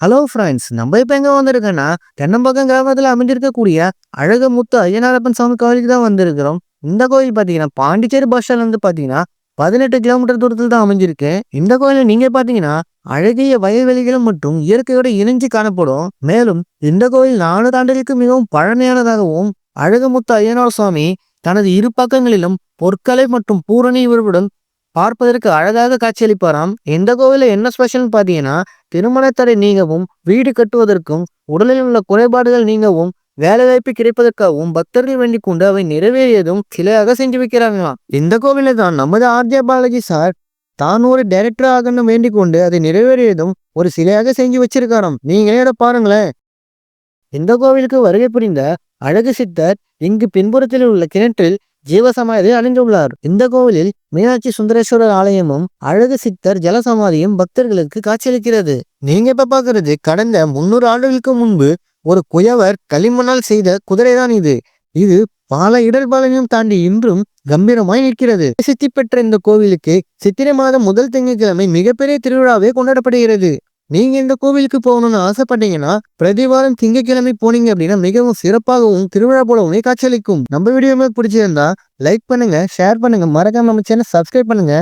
Hello friends நம்ம இப்போ எங்கே வந்திருக்கோன்னா தென்னம்பக்கம் கிராமத்தில் அமைஞ்சிருக்கக்கூடிய அழகமுத்து ஐயனாரப்பன் சாமி கோயிலுக்கு தான் வந்திருக்கிறோம். இந்த கோயில் பார்த்தீங்கன்னா பாண்டிச்சேரி பஸ் ஸ்டாண்ட்லேருந்து பார்த்தீங்கன்னா பதினெட்டு கிலோமீட்டர் தூரத்தில் தான் அமைஞ்சிருக்கு. இந்த கோயிலில் நீங்கள் பார்த்தீங்கன்னா அழகிய வயல்வெளிகளும் மற்றும் இயற்கையோட இணைஞ்சு காணப்படும். மேலும் இந்த கோயில் நானூறு ஆண்டுகளுக்கு மிகவும் பழமையானதாகவும் அழகமுத்து ஐயனார் சுவாமி தனது இரு பக்கங்களிலும் பொற்கலை மற்றும் பூரணி உருவுடன் பார்ப்பதற்கு அழகாக காட்சியளிப்பாராம். இந்த கோவிலில் என்ன ஸ்பெஷல்னு பார்த்தீங்கன்னா திருமணத்தடை நீங்கவும் வீடு கட்டுவதற்கும் உடலில் உள்ள குறைபாடுகள் நீங்கவும் வேலைவாய்ப்பு கிடைப்பதற்காகவும் பக்தர்கள் வேண்டிக் கொண்டு அவை நிறைவேறியதும் சிலையாக செஞ்சு வைக்கிறாங்களாம் இந்த கோவிலில் தான் நமது ஆர்ஜே பாலாஜி சார் தான் ஒரு டைரக்டர் ஆகணும் வேண்டிக் கொண்டு அதை நிறைவேறியதும் ஒரு சிலையாக செஞ்சு வச்சிருக்காராம். நீங்களே இதை பாருங்களேன். இந்த கோவிலுக்கு வருகை புரிந்த அழகு சித்தர் இங்கு பின்புறத்தில் உள்ள கிணற்றில் ஜீவசமாதி அடைந்துள்ளார். இந்த கோவிலில் மீனாட்சி சுந்தரேஸ்வரர் ஆலயமும் அழகு சித்தர் ஜலசமாதியும் பக்தர்களுக்கு காட்சியளிக்கிறது. நீங்க இப்ப பாக்குறது கடந்த முன்னூறு ஆண்டுகளுக்கு முன்பு ஒரு குயவர் களிமண்ணால் செய்த குதிரைதான் இது. இது பல இடர்பாலையும் தாண்டி இன்றும் கம்பீரமாய் நிற்கிறது. சித்தி பெற்ற இந்த கோவிலுக்கு சித்திரை மாதம் முதல் திங்கட்கிழமை மிகப்பெரிய திருவிழாவே கொண்டாடப்படுகிறது. நீங்க இந்த கோவிலுக்கு போகணும்னு ஆசைப்பட்டீங்கன்னா பிரதிவாரம் திங்கட்கிழமை போனீங்க அப்படின்னா மிகவும் சிறப்பாகவும் திருவிழா போலவுமே காட்சியளிக்கும். நம்ம வீடியோ பிடிச்சிருந்தா லைக் பண்ணுங்க ஷேர் பண்ணுங்க. மறக்காம நம்ம சேனல் சப்ஸ்கிரைப் பண்ணுங்க.